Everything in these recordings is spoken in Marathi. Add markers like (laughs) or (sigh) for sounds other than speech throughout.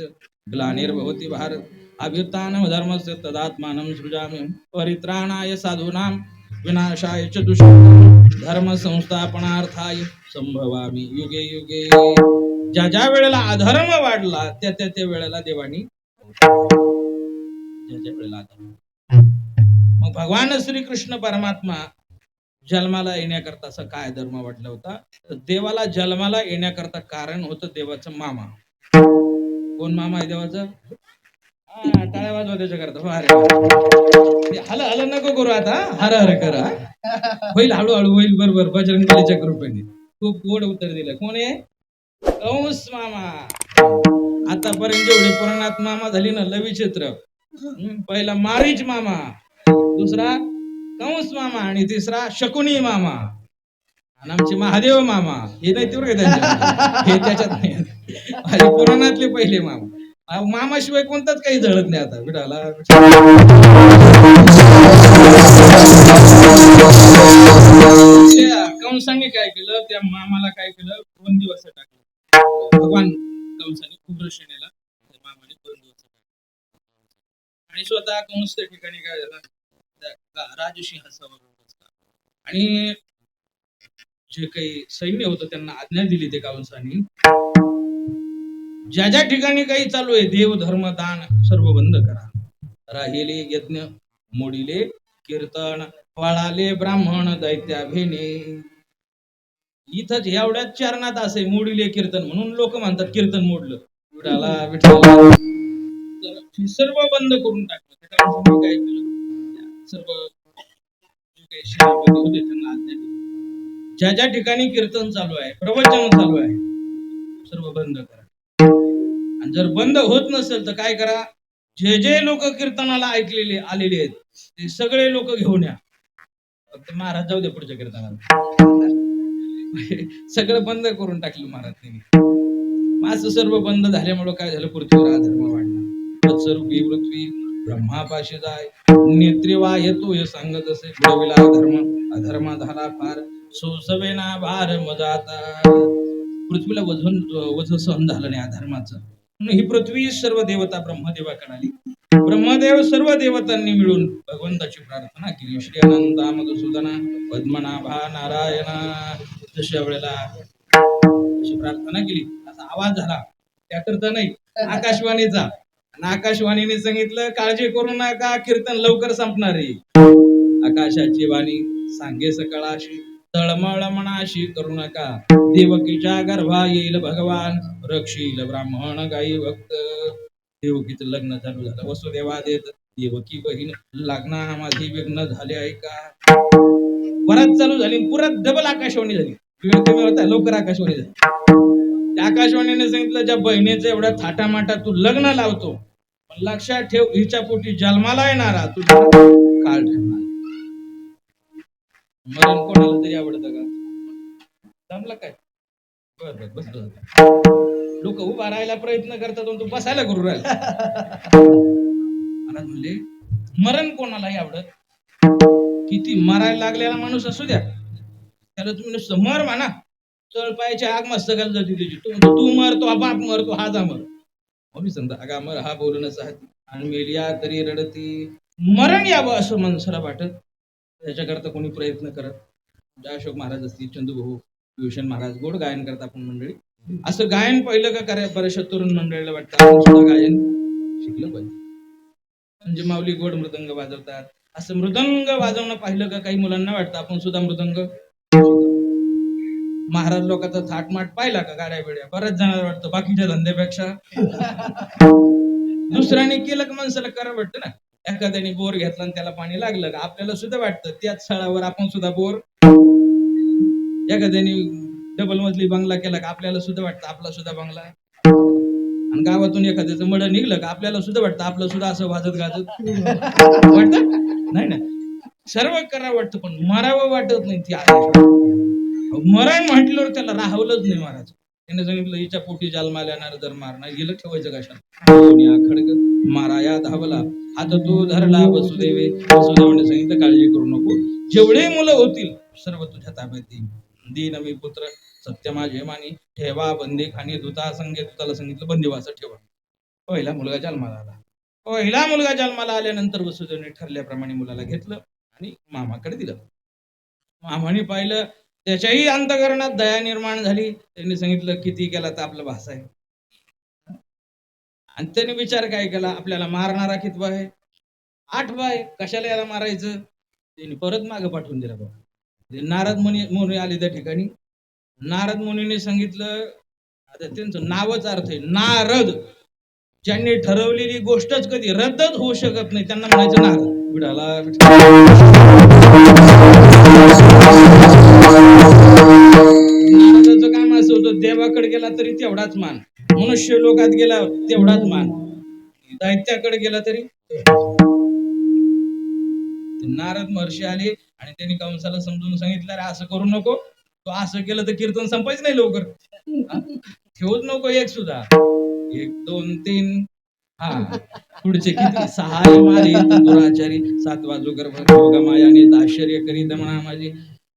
ग्लानिर्भवती ग्लानिर्भवति भारत। अभ्युत्थानं धर्मस्य तदात्मानं सृजामि परित्राणाय साधूनां विनाशाय च दुष्कृतां धर्म संस्थापनार्थाय संभवामी युगे युगे। ज्या ज्या वेळेला अधर्म वाढला त्या त्या त्या वेळेला देवानी ज्या ज्या वेळेला अधर्म मग भगवान श्री कृष्ण परमात्मा जन्माला येण्याकरता असा काय धर्म वाटला होता? तर देवाला जन्माला येण्याकरता कारण होतं देवाचं मामा. कोण मामा आहे देवाचा हा, टाळ्या वाजवा करता हो, हल हल नको करू आता हर हर करा. होईल हळूहळू होईल बरोबर. बजरंगलीच्या कृपेने. खूप गोड उत्तर दिलं. कोण आहे? कंस मामा. आतापर्यंत जेवढे पुराणात मामा झाली ना लविचित्र पहिला मारीच मामा. दुसरा कंस मामा आणि तिसरा शकुनी मामा. आणि आमचे महादेव मामा हे नाही ते हे त्याच्यात नाही. पुराणातले पहिले मामा. मामाशिवाय कोणताच काही जळत नाही आता. विडाला कंसाने काय केलं? त्या मामाला काय केलं? दोन दिवस टाकलं. भगवान कंसाने खूप ऋषीनेला त्या मामाने दोन दिवस टाकलं. आणि स्वतः कंस त्या ठिकाणी काय झालं? त्या गा- आणि जे काही सैन्य होतं त्यांना आज्ञा दिली ते कावसानी ज्या ज्या ठिकाणी काही चालू आहे देव धर्म दान सर्व बंद करा. राहिले यज्ञ मोडिले कीर्तन पळाले ब्राह्मण दैत्या भेने इथंच एवढ्याच चरणात असे मोडिले कीर्तन म्हणून लोक म्हणतात कीर्तन मोडलं. विठाला विठाला सर्व बंद करून टाकलं. काय केलं सर्व जे काही होते त्यांना आज्ञा दिली. ज्या ज्या ठिकाणी कीर्तन चालू आहे प्रवचन चालू आहे सर्व बंद करा. आणि जर बंद होत नसेल तर काय करा? जे जे लोक कीर्तनाला ऐकलेले आलेले आहेत ते सगळे लोक घेऊन या. फक्त महाराज जाऊ दे पुढच्या कीर्तनाला. (laughs) सगळं बंद करून टाकलं महाराज त्यांनी सर्व बंद झाल्यामुळं काय झालं? पृथ्वीवर अधर्म वाढला. पृथ्वी ब्रह्मापाशी जाय. नेत्रिवा येतो हे सांगत असे. धर्म अधर्मा झाला फार सोसवेना भार मजाता. पृथ्वीला वजन वज सहन झालं नाही अधर्माचं धर्माचं. ही पृथ्वी सर्व देवता ब्रह्मदेवाकडे आली ब्रह्मदेव सर्व देवतांनी मिळून भगवंताची प्रार्थना केली. श्री अनंता मधुसूदना पद्मनाभा नारायणा. तशा वेळेला अशी प्रार्थना केली. असा आवाज झाला. त्याकरता नाही आकाशवाणीचा. आणि आकाशवाणीने सांगितलं काळजी करू नका कीर्तन लवकर संपणार आहे. आकाशाची वाणी सांगे सकाळाशी. तळमळ मनाशी करू नका. देवकीच्या गर्भा येईल भगवान. रक्षील ब्राह्मण गाई भक्त. देवकीचं लग्न चालू झालं. वसुदेवा देत. देवकी बहीण लग्नामध्ये विघ्न झाले आहे का परत चालू झाली पुरत डबल आकाशवाणी झाली. वेळ कमी होता लवकर आकाशवाणी झाली. त्या आकाशवाणीने सांगितलं ज्या बहिणीचं एवढ्या थाटामाटा तू लग्न लावतो पण लक्षात ठेव हिच्या पोटी जन्माला येणारा तू काळ ठेवणार मरण कोणाला तरी आवडतं का? जमलं काय? बर बर बस लोक उभा राहायला प्रयत्न करतात तू बसायला करू राहिला. महाराज म्हणले मरण कोणालाही आवडत? किती मरायला लागलेला माणूस असू द्या. त्याला तुम्ही नुसतं मर म्हणा. चळ आग मस्त घाल जाते त्याची तू तू मर तो हा बाप मर तो हा जा मर मी सांगता अगा मर हा बोलणं साहती आणि मेलिया तरी रडती. मरण यावं असं माणसाला वाटत. त्याच्याकरता कोणी प्रयत्न करत म्हणजे अशोक महाराज असतील चंदूभाऊ भूषण महाराज गोड गायन करता आपण मंडळी. असं गायन पहिलं का करा बऱ्याचशा तरुण मंडळीला वाटतं. आपण सुद्धा गायन शिकलं पाहिजे म्हणजे माऊली गोड मृदंग वाजवतात. असं मृदंग वाजवणं पाहिलं का काही मुलांना वाटतं. आपण सुद्धा मृदंग महाराज लोकांचा थाटमाट पाहिला का गाड्या बिड्या? बऱ्याच जणांना वाटतं बाकीच्या धंद्यापेक्षा. दुसऱ्याने केलं का माणसाला करा वाटतं ना? एखाद्याने बोर घेतला आणि त्याला पाणी लागलं का? आपल्याला सुद्धा वाटतं त्याच स्थळावर आपण सुद्धा बोर. एखाद्याने डबल मजली बंगला केला का आपल्याला सुद्धा वाटतं आपला सुद्धा बंगला. आणि गावातून एखाद्याचं मड निघलं का आपल्याला सुद्धा वाटतं आपलं सुद्धा असं वाजत गाजत. वाटत? नाही ना? सर्व करा वाटतं पण मरावं वाटत नाही ती मरण म्हटल्यावर त्याला राहवलंच नाही महाराज. त्याने सांगितलं हिच्या पोटी जन्माला येणार जर मारणार गेलं ठेवायचं कशा खडग मारा या धावला. आता तू धरला वसुदेवे वसुदेवाने सांगितलं काळजी करू नको. जेवढे मुलं होतील सर्व तुझ्या ताब्यात येईल. दीन मी पुत्र सत्य माझे मानी. ठेवा बंदी खाणी दुता संगे दुताला सांगितलं बंदिवासात ठेवा. पहिला मुलगा जन्माला आला. पहिला मुलगा जन्माला आल्यानंतर वसुदेवने ठरल्याप्रमाणे मुलाला घेतलं आणि मामाकडे दिलं. मामाने पाहिलं त्याच्याही अंतकरणात दया निर्माण झाली. त्यांनी सांगितलं किती केला तर आपला भास आहे. आणि त्याने विचार काय केला? आपल्याला मारणारा कितवा आहे? आठ बाय कशाला याला मारायचं? त्यांनी परत मागे पाठवून दिला बाबा. नारद मुनी मुनी आले त्या ठिकाणी. नारद मुनीने सांगितलं आता त्यांचं नावच अर्थ आहे नारद. ज्यांनी ठरवलेली गोष्टच कधी रद्दच होऊ शकत नाही त्यांना म्हणायचं नारद. विडाला नारदाचं असं होतं देवाकडे गेला तरी तेवढाच मान. मनुष्य लोकात गेला तेवढाच मान. दैत्याकडे गेला तरी नारद महर्षी आले आणि त्यांनी कंसाला समजून सांगितलं "अरे असं करू नको. तो असं केलं तर कीर्तन संपायच नाही लवकर. ठेवूच नको एक सुद्धा. एक दोन तीन. हा. पुढचे किती? सहा. मारे दुराचारी. सात वाजू गर्भ मायाने आश्चर्य करीत म्हणा माझी.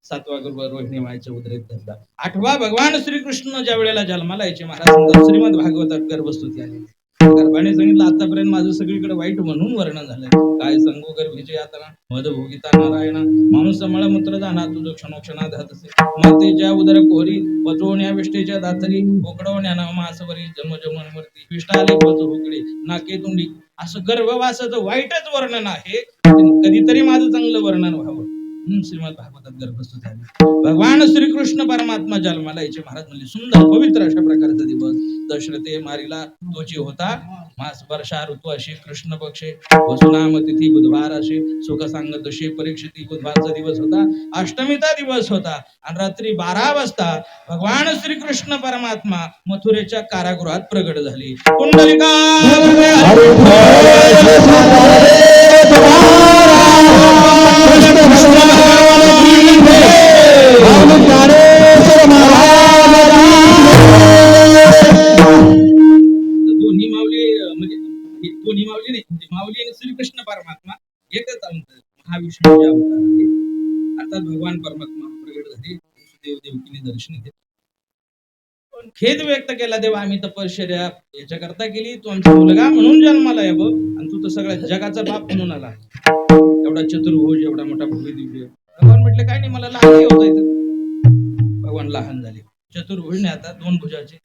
सातवा गर्भ रोहिणी मायच्या उद्रेक धरला. आठवा भगवान श्रीकृष्ण ज्या वेळेला जन्माला यायचे महाराज श्रीमद भागवतात गर्भस्तुती आली गर्भाने सांगितलं आतापर्यंत माझं सगळीकडे वाईट म्हणून वर्णन झालंय. काय सांगू गर्भीचे यातना मधभोगिता नारायणा. माणूस मळमूत्र जाणार तुझं क्षणोक्षणा धात असे. मातेच्या उदर कोहरी पचवण्या विष्टेच्या दातरी उकडवण्या ना मासवरी जन्म जन्मवरती विष्टाले पच उकडी नाके तुंडी. असं गर्भवासाचं वाईटच वर्णन आहे. कधीतरी माझं चांगलं वर्णन व्हावं. म्हणून श्रीमद भागवतात गर्भस्थ झाले. भगवान श्रीकृष्ण परमात्मा जन्माला याचे महाराज म्हणले सुंदर पवित्र अशा प्रकारचा दिवस. दशरथे मारिला तोची होता मास वर्षा ऋतू अशी कृष्ण पक्षे वसुनाम तिथी बुधवार असे सुख सांगत असे परीक्षिती बुधवारचा दिवस होता अष्टमीचा दिवस होता. आणि रात्री बारा वाजता भगवान श्रीकृष्ण परमात्मा मथुरेच्या कारागृहात प्रगट झाले. कुंडलिका दोन्ही माऊली म्हणजे दोन्ही माऊली नाही म्हणजे माऊली आणि श्रीकृष्ण परमात्मा एकच अंत महाविष्णूचे अवतार आहे अर्थात भगवान परमात्मा प्रगट झाले देव देवकीने दर्शन घेतले. पण खेद व्यक्त केला देवा आम्ही तपश्चर्या याच्या करता केली तू आमचा मुलगा म्हणून जन्माला आहे बघ आणि तू तर सगळ्या जगाचा बाप म्हणून आला एवढा चतुर्भुज एवढा मोठा भव्य दिव्य. भगवान म्हटले काय नाही मला लहान होता येतं भगवान लहान झाले. चतुर्भुज नाही आता दोन भुजाचे.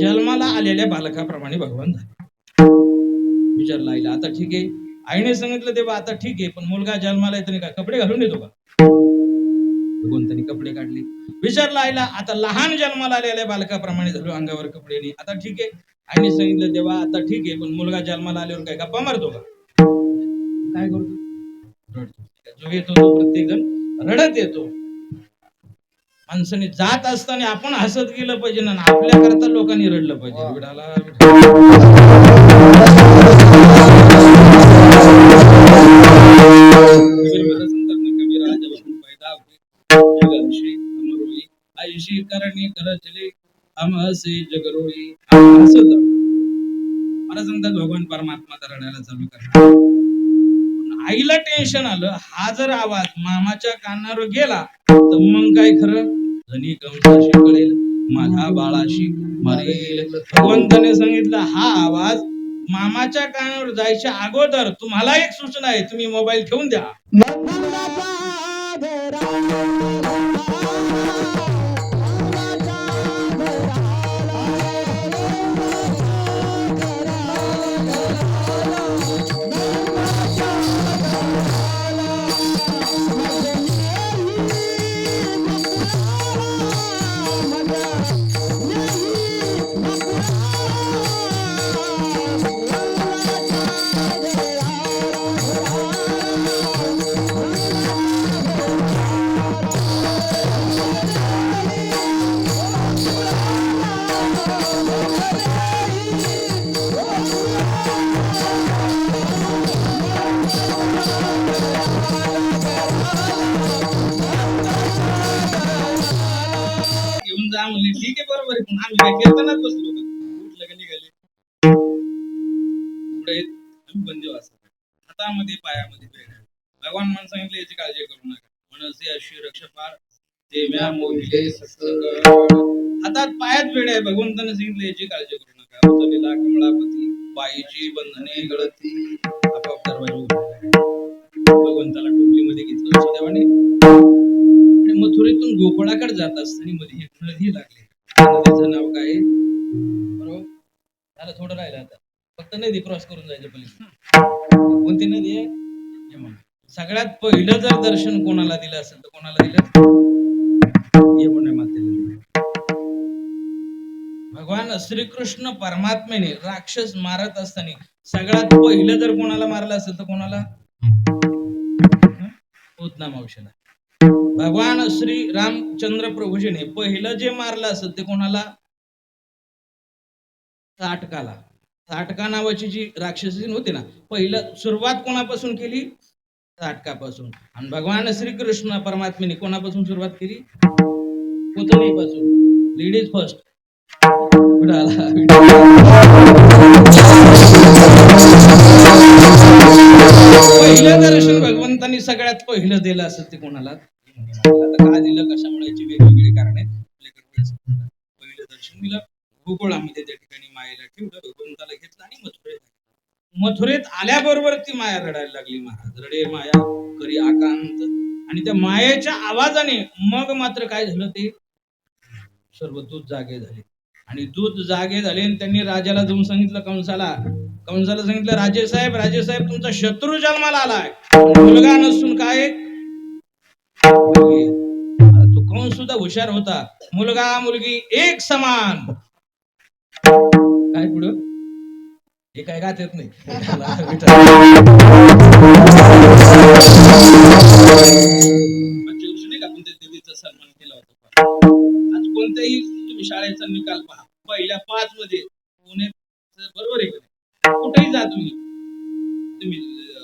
जन्माला आलेल्या बालकाप्रमाणे भगवान झाले. विचारला आईला आता ठीक आहे? आईने सांगितलं तेव्हा आता ठीक आहे पण मुलगा जन्माला येतो का कपडे घालून येतो का? भगवंतानी कपडे काढले. विचारला आईला आता लहान जन्माला आलेल्या बालकाप्रमाणे झालो अंगावर कपडे नाही आता ठीक आहे? आईने सांगितलं तेव्हा आता ठीक आहे पण मुलगा जन्माला आल्यावर काय गप्पा मारतो का? काय करतो? जो येतो तो प्रत्येक जण रडत येतो माणसाने जात असताना आपण हसत गेलं पाहिजे ना आपल्या करता लोकांनी रडलं पाहिजे. ऐशी करणी हसत. मला सांगतात भगवान परमात्मा तर रडायला चालू करणार आईला टेन्शन आलं. हा जर आवाज मामाच्या कानावर गेला तर मग काय खरं? धनी कंसाशी कळेल माझ्या बाळाशी मरेल. भगवंताने सांगितलं हा आवाज मामाच्या कानावर जायच्या अगोदर तुम्हाला एक सूचना आहे तुम्ही मोबाईल ठेवून द्या. सांगितलं याची काळजी करू नका. मनसे अशी रक्षपाळ ते म्या मोहिले सत्संग. हातात पायात पेढ्या आहे भगवंताने सांगितलं याची काळजी करू नका. मुलगा उचललेला कमळापती बाईची बंधने गळती. आपाप दरवाजा. भगवंताला टोपलीमध्ये घेतलं सुदैवाने आणि मथुरेतून गोकुळाकडे जात असताना मध्ये एक नदी लागली. नदीचं नाव काय? बरोबर? झालं थोडं राहिलं आता. फक्त नदी क्रॉस करून जायचं पलीकडे. कोणती नदी आहे. सगळ्यात पहिलं जर दर्शन कोणाला दिलं असेल तर कोणाला दिलं? यमुना मातेला दिलं. भगवान श्रीकृष्ण परमात्मेने राक्षस मारत असताना सगळ्यात पहिलं जर कोणाला मारलं असेल तर कोणाला? उतना मावशीला. भगवान श्री रामचंद्र प्रभूजीने पहिलं जे मारलं असेल ते कोणाला? ताटकाला. ताटका नावाची जी राक्षसी होती ना पहिलं सुरुवात कोणापासून केली? ताटकापासून आणि भगवान श्रीकृष्ण परमात्मेने कोणापासून सुरुवात केली? पुतळीपासून लेडीज फर्स्ट पहिलं दर्शन भगवंतांनी सगळ्यात पहिलं दिलं असं ते कोणाला? का दिलं? कशामुळे? याची वेगवेगळी कारण आहेत पहिलं दर्शन दिलं. आम्ही त्या ठिकाणी मायेला ठेवलं. भगवंताला घेतलं आणि मथुरेत मथुरेत आल्याबरोबर ती माया रडायला लागली महाराज रडे माया करी आकांत. आणि त्या मायेच्या आवाजाने मग मात्र काय झालं ते? सर्व दूध जागे झाले. आणि दूध जागे झाले आणि त्यांनी राजाला जाऊन सांगितलं कंसाला कंसाला सांगितलं राजे साहेब राजे साहेब तुमचा शत्रू जन्माला आलाय. मुलगा नसून काय? तो कंस सुद्धा हुशार होता. मुलगा मुलगी एक समान. काय पुढं? हे काय गात येत नाही. का देवीचा सन्मान केला होता आज कोणत्याही तुम्ही शाळेचा निकाल पहा. पहिल्या पाच मध्ये पुणे बरोबर आहे का कुठेही जा तुम्ही. तुम्ही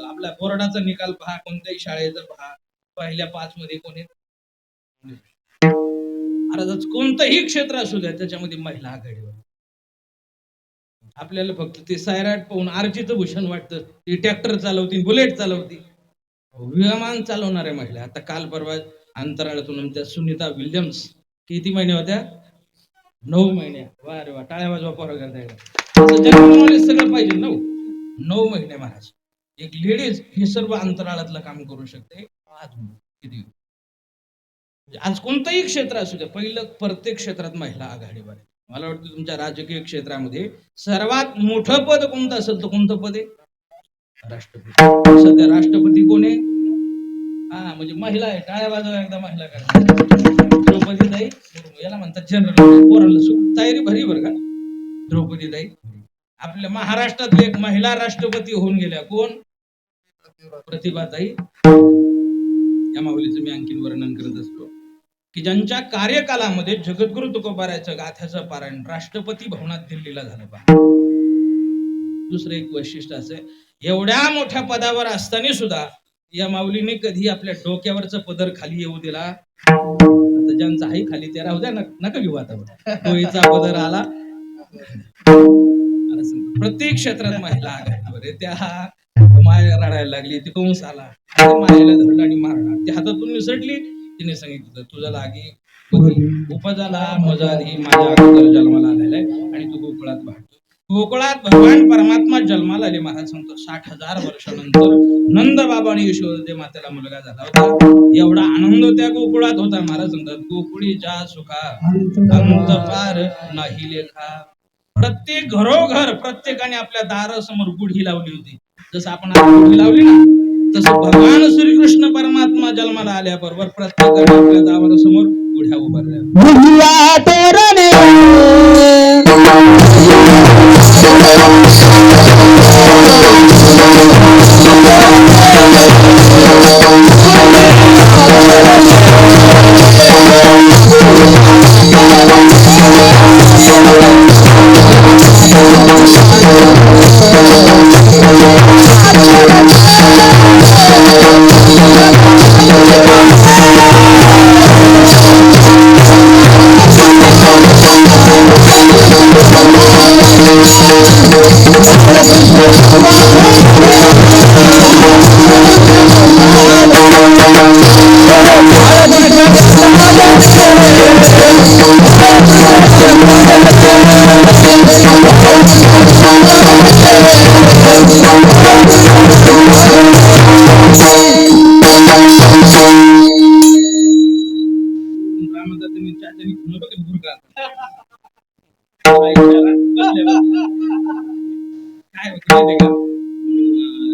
आपला बोर्डाचा निकाल पहा कोणत्याही शाळेचा पहा. पहिल्या पाच मध्ये कोण आहेत अरे कोणतंही क्षेत्र असू द्या त्याच्यामध्ये महिला आघाडीवर. आपल्याला फक्त ते सायराट पाहून आरचीचं भूषण वाटतं. ती ट्रॅक्टर चालवती बुलेट चालवती विमान चालवणाऱ्या महिला. आता काल परवा अंतराळातून त्या सुनीता विल्यम्स किती महिने होत्या? नऊ महिने. वा रे वा टाळ्या वाजवा पोरं करता सगळं पाहिजे. नऊ. नऊ महिने महाराज. एक लेडीज हे सर्व अंतराळातलं काम करू शकते. आज किती? म्हणजे आज कोणतंही क्षेत्र असू द्या पहिलं प्रत्येक क्षेत्रात महिला आघाडीवर आहे मला वाटतं तुमच्या राजकीय क्षेत्रामध्ये सर्वात मोठं पद कोणतं असेल तर कोणतं पद आहे? राष्ट्रपती. सध्या राष्ट्रपती कोण आहे? हा म्हणजे महिला आहे. टाळ्या बाजूला एकदा महिला द्रौपदी दाई याला म्हणतात जनरल सुख. तयारी भरी बर का? द्रौपदी दाई. आपल्या महाराष्ट्रातली एक महिला राष्ट्रपती होऊन गेल्या. कोण? प्रतिभाताई. या माऊलीचं मी आणखीन वर्णन करत असतो. की ज्यांच्या कार्यकालामध्ये जगद्गुरु तुकोबारायचं गाथ्याचं पारायण राष्ट्रपती भवनात दिल्लीला झालं पहा दुसरं एक वैशिष्ट्य असं आहे, एवढ्या मोठ्या पदावर असताना सुद्धा या माऊलीने कधी आपल्या डोक्यावरचा पदर खाली येऊ दिला? ज्यांचा आई खाली ते राहू द्या नका घेऊ आता. डोईचा पदर आला. प्रत्येक क्षेत्रात महिला आघाडीवर आहे त्या माया रडायला लागली ती कंस आला. मायाला मायेला आणि मारला. ती हातातून निसटली तिने सांगितलं तुझा लागी उपजाला उपजाला मजाधी माझ्या अगोदर जन्माला आलेला आहे आणि तू गोकुळात वाढतो गोकुळात भगवान परमात्मा जन्माला आले महाराज सांगतो साठ हजार वर्षानंतर नंद बाबा आणि यशोदे मातेला मुलगा झाला होता. एवढा आनंद त्या गोकुळात होता महाराज सांगतात गोकुळी जा सुखा अंत पार नाही लेखा. प्रत्येक घरोघर प्रत्येकाने आपल्या दारासमोर गुढी लावली होती. जसं आपण गुढी लावली ना तसं भगवान श्रीकृष्ण परमात्मा जन्माला आल्याबरोबर प्रत्येकाने आपल्या दारासमोर गुढ्या उभारल्या.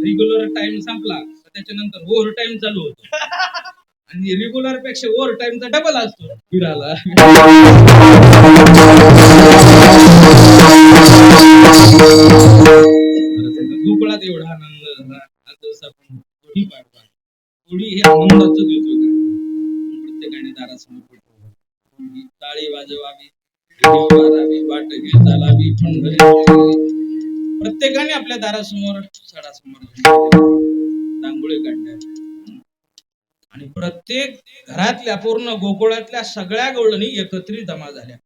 रेग्युलर टाइम संपला त्याच्यानंतर ओव्हर टाइम चालू होतो. आणि रेग्युलरपेक्षा ओव्हर टाइमचा डबल असतो फिरायला. झोपळात एवढा आनंद झाला आज आपण थोडी पाडवा थोडी हे आनंदाचं देतो काय प्रत्येकाने दारासमोर पडतो टाळी वाजवावी वाट घेत चालावी प्रत्येकाने आपल्या दारासमोर सडासमोर रांगोळी काढल्या आणि प्रत्येक घरातल्या पूर्ण गोकुळातल्या सगळ्या गवळणी एकत्रित जमा झाल्या.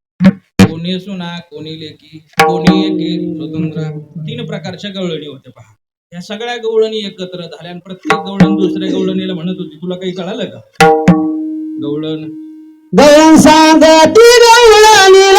कोणी सुना कोणी लेकी कोणी एकी स्वतंत्र तीन प्रकारच्या गवळणी होत्या पहा. या सगळ्या गवळणी एकत्र झाल्या आणि प्रत्येक गवळण दुसऱ्या गवळणीला म्हणत होती. तुला काही कळालं का? गवळण. गवळण सांगती गवळणी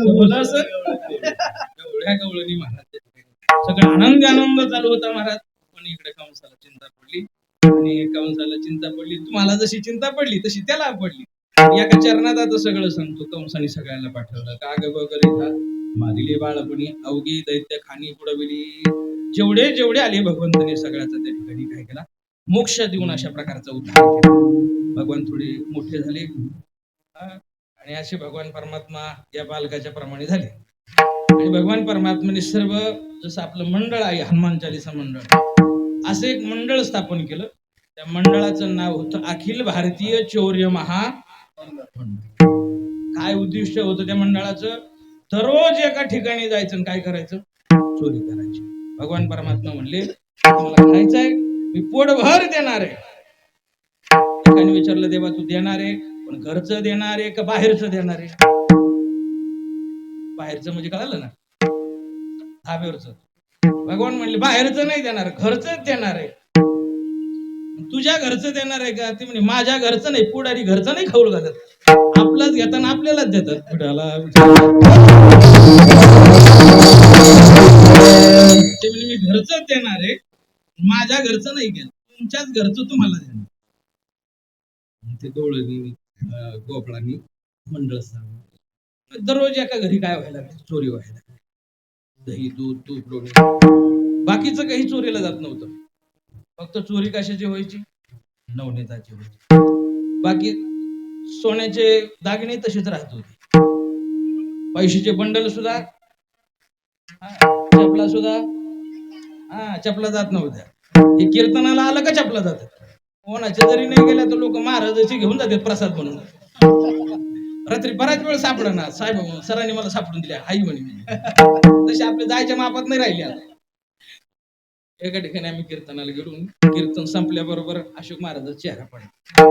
जनार्दनी सबला सर. एवढ्या गवळणी महाराज सगळं आनंद आनंद चालू होता महाराज. पण इकडे कंसाला चिंता पडली. आणि कंसाला चिंता पडली. तुम्हाला जशी चिंता पडली तशी त्याला पडली. एका चरणात आता सगळं सांगतो कंसाने सगळ्यांना पाठवलं. का ग वगैरे मारिले बाळपणी अवघी दैत्य खाणी पुढविली जेवढे जेवढे आले भगवंताने सगळ्याचा त्या ठिकाणी काय केला? मोक्ष देऊन अशा प्रकारचा उद्धार भगवान थोडे मोठे झाले. आणि असे भगवान परमात्मा या बालकाच्या प्रमाणे झाले. आणि भगवान परमात्माने सर्व जसं आपलं मंडळ आहे हनुमान चालिसा मंडळ असं एक मंडळ स्थापन केलं. त्या मंडळाचं नाव होतं अखिल भारतीय चौर्य महा काय उद्दिष्ट होतं त्या मंडळाचं? दररोज एका ठिकाणी जायचं आणि काय करायचं? चोरी करायची. भगवान परमात्मा म्हणले तुम्हाला खायचंय मी पोटभर देणार आहे. एकाने विचारलं देवा तू देणार आहे? पण घरचं देणार आहे का बाहेरचं देणार? आहे बाहेरचं म्हणजे कळालं ना? धाब्यावरचं. भगवान म्हणले बाहेरचं नाही देणार घरचंच देणार आहे. तुझ्या घरचं देणार आहे का? ते म्हणे माझ्या घरचं नाही पुढारी घरचं नाही खाऊ घालत. आपलंच घेताना आपल्यालाच देतात. पुढाला ते म्हणे मी घरचंच देणार आहे माझ्या घरचं नाही घेणार तुमच्याच घरचं तुम्हाला देणार. ते डोळे गोपाळांनी मंडळ स्थापन दररोज एका घरी काय व्हायला लागले चोरी व्हायला लागली. दही दूध तूप लोणी. बाकीचं काही चोरीला जात नव्हतं. फक्त चोरी कशाची व्हायची? नवनेताची व्हायची. बाकी सोन्याचे दागिने तसेच राहत होते. पैशाचे बंडल सुद्धा चपला सुद्धा हा चपला जात नव्हत्या. हे कीर्तनाला आलं का चपला जातात कोणाच्या जरी नाही गेल्या तर लोक महाराजाची घेऊन जातात प्रसाद म्हणून. रात्री बराच वेळ सापडणार साहेब सरांनी मला सापडून दिल्या आई म्हणे तशी आपल्या जायच्या मापात नाही राहिली आता. एका ठिकाणी आम्ही कीर्तनाला गेलो. कीर्तन संपल्याबरोबर अशोक महाराजाचा चेहरा पडला.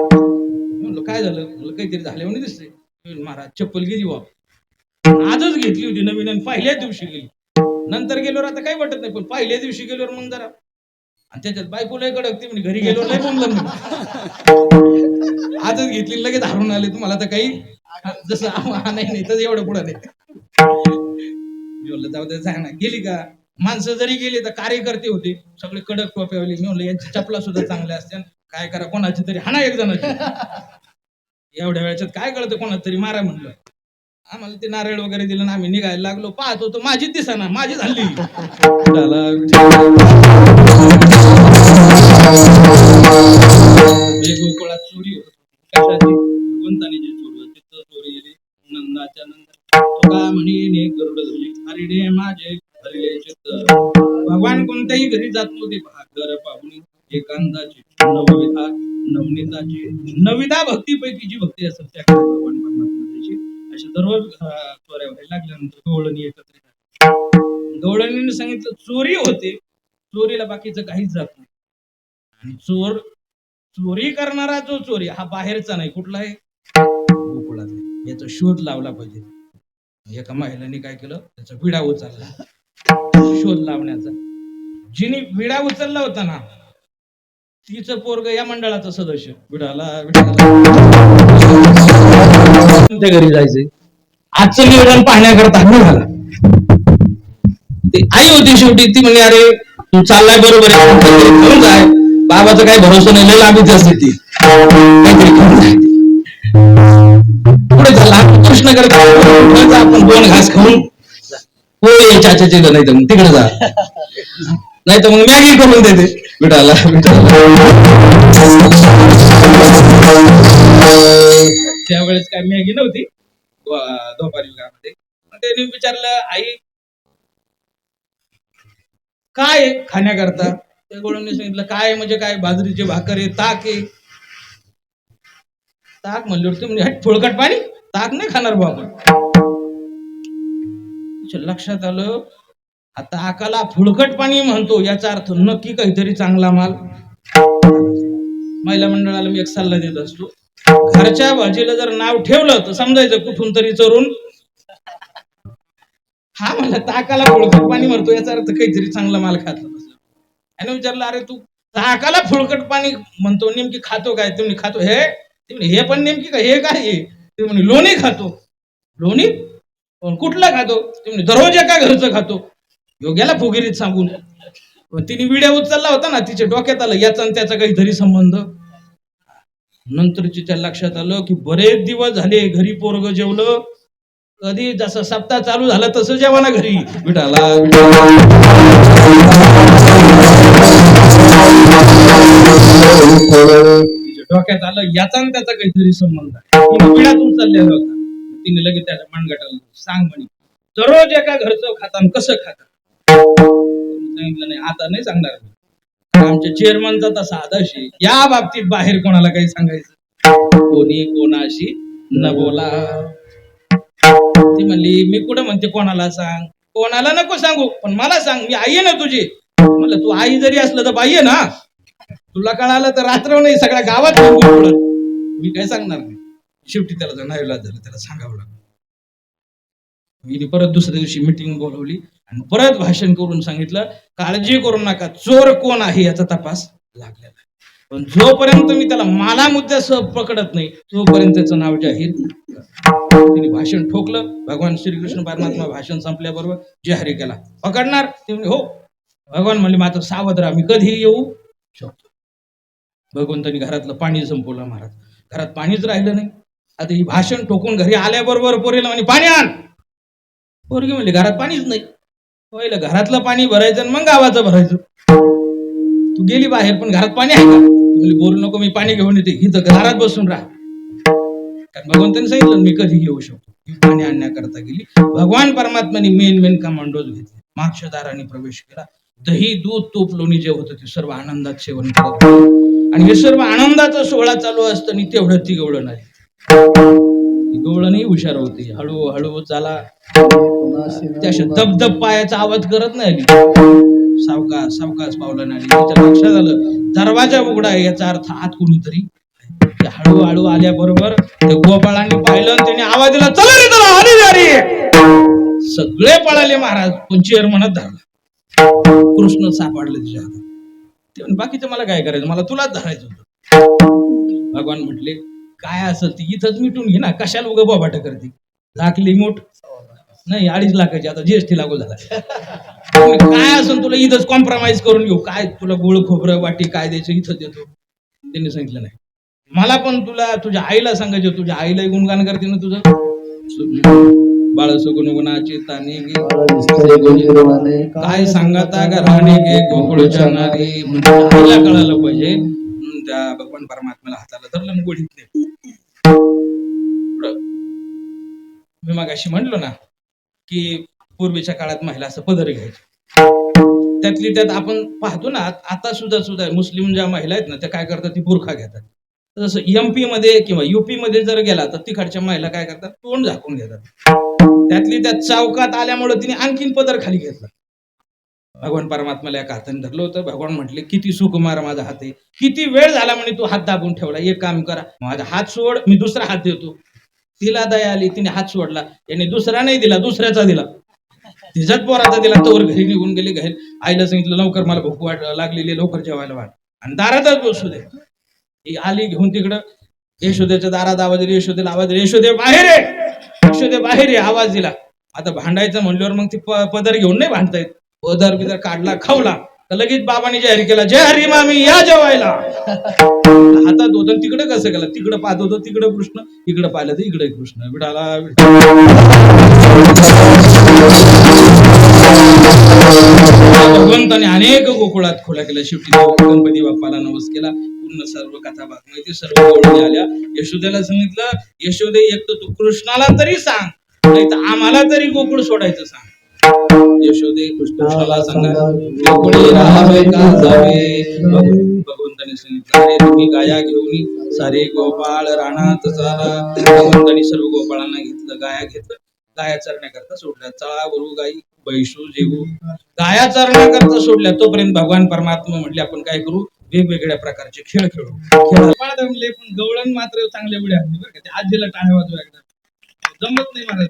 म्हणलं काय झालं? म्हणलं काहीतरी झाले म्हणे दिसते महाराज चप्पल गेली वा आजच घेतली होती नवीन आणि पहिल्या दिवशी गेली. नंतर गेल्यावर आता काही वाटत नाही पण पहिल्या दिवशी गेल्यावर मग जरा आणि त्याच्यात बायको लय कडक ती म्हणजे घरी गेलो लय बोंबलं आजच घेतली लगेच हरून आले. तुम्हाला तर काही जसं नाही नाही तसं एवढं पुढं नाही. म्हणलं जाऊ दे सांग ना. गेली का? माणसं जरी गेली तर कार्यकर्ते होते. सगळे कडक टोप्यावले. मी म्हणलं यांची चपला सुद्धा चांगल्या असत्या. काय करा कोणाची तरी हाणा एक जणाची. एवढ्या वेळाच्यात काय कळतं कोणाचं तरी मारा म्हणलं. आम्हाला ते नारळ वगैरे दिलं ना आम्ही निघायला लागलो. पाहत होतो दिसा ना माझी झाली. हरिणे माझे हरिले चित्त भगवान कोणत्याही घरी जात नव्हते. पहा घर पाहुणी एकांताची नवविधा नवनीताची नविधा भक्तीपैकी जी भक्ती असत त्या भगवान परमात्मा अशा दररोज चोऱ्या व्हायला लागल्यानंतर गवळणी एकत्र गवळणीने सांगितलं चोरी होते. चोरीला बाकीचं काहीच जात नाही. आणि चोर चोरी करणारा जो चोरी हा बाहेरचा नाही कुठला आहे? गोकुळातला याचा शोध लावला पाहिजे. एका महिलाने काय केलं? त्याचा विडा उचलला. शोध लावण्याचा. जिने विडा उचलला होता ना तिचं पोरग या मंडळाचं सदस्य. विडाला विडाला. घरी जायचंय? आजचं निवेदन पाहण्याकरता निघाला आई होती शेवटी ती म्हणे अरे तू चाललाय बरोबर आहे. जाय बाबाचा काही भरोसा नाही. लय लांबीच असते ती. काहीतरी ती. पुढे झाला कृष्ण आपण दोन घास खाऊन. होय चाचा चाचाचे नाही तर मग तिकडे जा. नाही तर मग मॅगी करून देते. मिठाला त्यावेळेस काय मॅगी नव्हती? व- दुपारी गावामध्ये त्यांनी विचारलं आई काय खाण्याकरता? त्या गोळ्यांनी सांगितलं काय म्हणजे काय बाजरीची भाकर आहे ताक आहे. ताक म्हणलं तुम्ही हट फुळकट पाणी ताक नाही खाणार बा आपण. लक्षात आलं? आता आकाला फुळकट पाणी म्हणतो याचा अर्थ नक्की काहीतरी चांगला माल. महिला मंडळाला मी एक सल्ला देत असतो. घरच्या भाजीला जर नाव ठेवलं तर समजायचं कुठून तरी चोरून. हा म्हणला ताकाला फुळकट पाणी म्हणतो याचा अर्थ काहीतरी चांगला माल खात. आणि विचारलं अरे तू ताकाला फुळकट पाणी म्हणतो नेमकी खातो काय? तुम्ही खातो हे? ते म्हणे, हे पण नेमकी काय हे काय हे ते म्हणे लोणी खातो. लोणी? पण कुठला खातो? ते म्हणे दररोज एका घरचं खातो. योग्याला फुगिरीत सांगून. पण तिने विड्या उचलला होता ना तिच्या डोक्यात आलं याचा आणि त्याचा काहीतरी संबंध. नंतर तिच्या लक्षात आलं की बरेच दिवस झाले घरी पोरग जेवलं. कधी जसं सप्ताह चालू झाला तसं जेवाना घरी. विठाला तिच्या (laughs) डोक्यात आलं याचा त्याचा काहीतरी संबंध आहे. तिने होता तिने लगेच त्याच्या मानगटाला सांग म्हणे दररोज एका घरचं खाता आणि कसं खाता? सांगितलं नाही आता नाही सांगणार आमच्या चेअरमनचा तसा आदर्श आहे या बाबतीत बाहेर कोणाला काही सांगायचं? कोणी कोणाशी न बोला ती म्हणली मी कुठं म्हणते कोणाला सांग? कोणाला नको सांगू पण मला सांग मी आई आहे ना तुझी. म्हणलं तू आई जरी असलं तर बाई आहे ना? तुला कळालं तर रात्र नाही सगळ्या गावात मी काय सांगणार नाही. शेवटी त्याला जाणार झालं त्याला सांगावं लागलं. मी परत दुसऱ्या दिवशी मिटिंग बोलवली आणि परत भाषण करून सांगितलं काळजी करू नका चोर कोण आहे याचा तपास लागलेला पण जोपर्यंत मी त्याला मला मुद्द्यासह पकडत नाही तोपर्यंत त्याचं नाव जाहीर तिने भाषण ठोकलं भगवान श्रीकृष्ण परमात्मा भाषण संपल्याबरोबर जाहीर केला. पकडणार? ते हो. भगवान म्हणले मात्र सावध राहा मी कधी येऊ शकतो. भगवंतानी घरातलं पाणी संपवलं महाराज. घरात पाणीच राहिलं नाही. आता ही भाषण टोकून घरी आल्याबरोबर पोरीला म्हणे पाणी आण. पोरगी म्हणले घरात पाणीच नाही. पहिलं घरातलं पाणी भरायचं आणि मग गावाचं भरायचं. तू गेली बाहेर पण घरात पाणी आहे का? म्हणली बोलू नको मी पाणी घेऊन येते. इथं घरात बसून राहा. कारण भगवंतांनी सांगितलं मी कधी येऊ शकतो. पाणी आणण्याकरता गेली. भगवान परमात्म्याने मेन मेन कमांडोज घेतले. मागच्या दाराने प्रवेश केला. दही दूध तूप लोणी जे होतं ते सर्व आनंदात सेवन करत आणि हे सर्व आनंदाचा सोहळा चालू असताना तेवढ्यात ती गवळण आली ती गवळणही हुशार होती. हळू हळू चाला. त्याशी दबदब पायाचा आवाज करत नाही आली सावकाश सावकाश पावलं आली. तिच्या लक्षात आलं दरवाजा उघडा याचा अर्थ आत कोणीतरी ते हळूहळू आल्याबरोबर ते गोपाळांनी पाहिलं आणि त्याने आवाज दिला चला रे चला हरी जारी सगळे पळाले महाराज. पण चेअर म्हणत धरला. कृष्ण सापडले तिच्या हातात. बाकीचं मला काय करायचं? मला तुलाच धरायचं होतं. भगवान म्हटले काय असेल ती इथंच मिटून घे ना. कशाला उगा बोबाट करते? लाख लिमोट नाही अडीच लाखाची. आता जीएसटी लागू झाला. काय असेल तुला इथंच कॉम्प्रोमाइज करून घेऊ. काय तुला गोळ खोबरं वाटी काय द्यायचं इथं देतो त्यांनी सांगितलं नाही. मला पण तुला तुझ्या आईला सांगायचं. तुझ्या आईला गुणगान करते ना तुझं. बाळ सगुण तानी ताने काय सांगता घराने गे गोकुळच्या नारी म्हणजे कळालं पाहिजे. म्हणून त्या भगवान परमात्म्याला हाताला धरलं आणि मी मग मी म्हणलो ना की पूर्वीच्या काळात महिला असं पदर घ्यायची. त्यातली त्यात आपण पाहतो ना आता सुद्धा सुद्धा मुस्लिम ज्या महिला आहेत ना त्या काय करतात? ती बुरखा घेतात. जसं एमपी मध्ये किंवा युपी मध्ये जर गेला तर तिकडच्या महिला काय करतात? तोंड झाकून घेतात. त्यातली त्या चौकात आल्यामुळे तिने आणखीन पदर खाली घेतला. भगवान परमात्माला एका हाताने धरलं होतं. भगवान म्हटले किती सुकुमार माझा हात आहे. किती वेळ झाला म्हणे तू हात दाबून ठेवला? एक काम करा. माझा हात सोड मी दुसरा हात देतो. तिला दया आली तिने हात सोडला. याने दुसरा नाही दिला दुसऱ्याचा दिला. तिच्याच पोराचा दिला तोवर घरी निघून गेली. घरी आईला सांगितलं लवकर मला भूक वाट लागलेली लवकर जेवायला वाट आणि दारातच बसू दे. आली घेऊन तिकडं. यशोदेच्या दारात आवाज दिला यशोदेला आवाज दिला यशोदे बाहेर आहे यशोदे बाहेर आवाज दिला. आता भांडायचं म्हणल्यावर मग ती प- पदर घेऊन नाही भांडता येत. पदर बिदर काढला खावला. तर लगेच बाबांनी जाहीर केला जय हरी मामी या जेवायला. हातात होतं तिकडे कसं केलं? तिकडं पाहत होतं तिकडं कृष्ण इकडं पाहिलं तर इकडे कृष्ण. विडाला भगवंताने अनेक गोकुळात खोल्या केल्या शेवटी गणपती बाप्पाला नवस केला. पूर्ण सर्व कथा बातमी सर्व गोळी आल्या. यशोदेला सांगितलं यशोदे एक तर तू कृष्णाला तरी सांग. नाही तर आम्हाला तरी गोकुळ सोडायचं सांग. यशोदे कृष्णाला सांगा गोकुळी राहावे का जावे? भग- भगवंताने सांगितलं अरे तुम्ही गाया घेऊन. सारे गोपाळ रानात चाला. भगवंताने सर्व गोपाळांना घेतलं गाया घेतलं गाया चरण्याकरता सोडल्या. चळा वरू गाई बैसू जेवू गाया चरण्याकरता सोडल्या. तोपर्यंत भगवान परमात्मा म्हटले आपण काय करू? वेगवेगळ्या प्रकारचे खेळ खेळू. खेळ जमले पण गवळण मात्र चांगले उड्या बरं का ते आजीला टाळ्या वाजवा एकदा. जमत नाही मला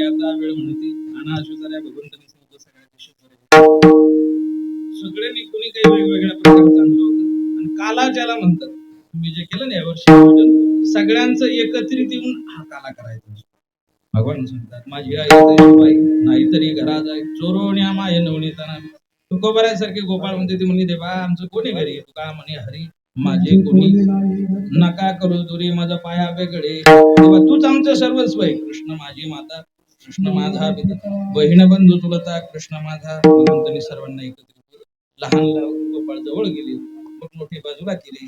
आता वेळ म्हणते आणा शुद्धाऱ्या भगवंताने सांगितलं सगळ्यांची शुद्धाऱ्या. सगळ्यांनी कोणी काही वेगवेगळ्या प्रकारे चांगलं होतं. आणि काला ज्याला म्हणतात तुम्ही जे केलं ना यावर्षी सगळ्यांचं एकत्रित येऊन हा काला करायचा. असतो. भगवान सांगतात माझी आई तरी बाई नाहीतरी घरात आहे चोरोण्या माय नवनीताना तुकोबऱ्यासारखे गोपाळ म्हणते ती म्हणे देवा आमचं कोणी घरी? तू का म्हणे हरी माझे कोणी नका करू तुरी माझा पाया वेगळे. तूच आमचं सर्वस्व आहे. कृष्ण माझी माता कृष्ण माझा बहीण बंधू तुलता कृष्ण माझा. भगवंतनी सर्वांना एकत्रित लहान गोपाळ जवळ गेले मोठमोठे बाजूला केली.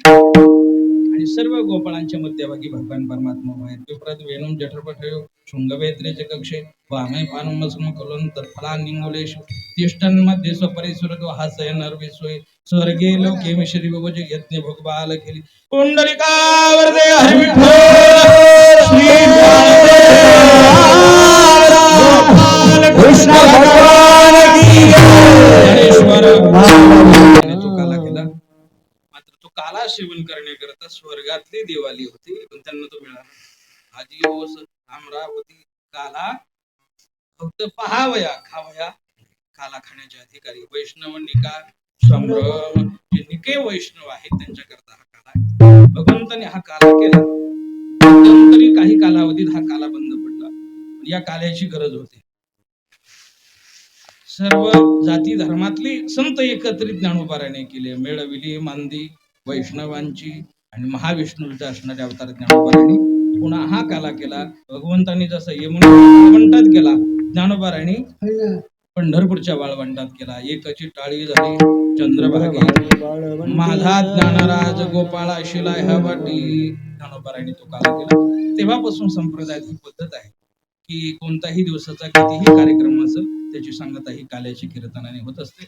आणि सर्व गोपाळांच्या मध्यभागी भगवान परमात्मा बाहेर विप्रत वेणूम जठरपठ शृंगवेत्रेचे कक्षे वामे पानुमस्म कलोन तत्फला निंगोलेश. तिष्ठनमध्ये स्वपरिसुर हासय नरविसोय स्वर्गे लोके मिश्री बबज यज्ञ भोगबाल केली पुंडलिकावरदे हरी विठ्ठल श्री कृष्ण भगवान की ज्ञानेश्वर त्याने तो काला केला मात्र तो काला सेवन करण्याकरता स्वर्गातली दिवाळी होती पण त्यांना तो मिळाला आजी अमरावती काला फक्त पहावया खावया काला खाण्याचे अधिकारी. वैष्णव निका संभ्रम जे निके वैष्णव आहेत त्यांच्याकरता हा काला आहे. भगवंताने हा काला केला. तरी काही कालावधीत हा काला बंद पडला. या काल्याची गरज होती. सर्व जाती धर्मातली संत एकत्रित ज्ञानोबाराने केले. मेळविली मांदी वैष्णवांची आणि महाविष्णूच्या असणाऱ्या अवतार ज्ञानोबाराने पुन्हा हा काला केला. भगवंतांनी जसं यमुना केला ज्ञानोबाराने पंढरपूरच्या वाळवंटात केला. एकची टाळी झाली चंद्रभागे. माझा ज्ञानराज गोपाळा शिला ह्या वाटी. ज्ञानोबाराने तो काला केला. तेव्हापासून संप्रदायात पद्धत आहे की कोणताही दिवसाचा कितीही कार्यक्रम असं त्याची सांगता ही काल्याची कीर्तनाने होत असते.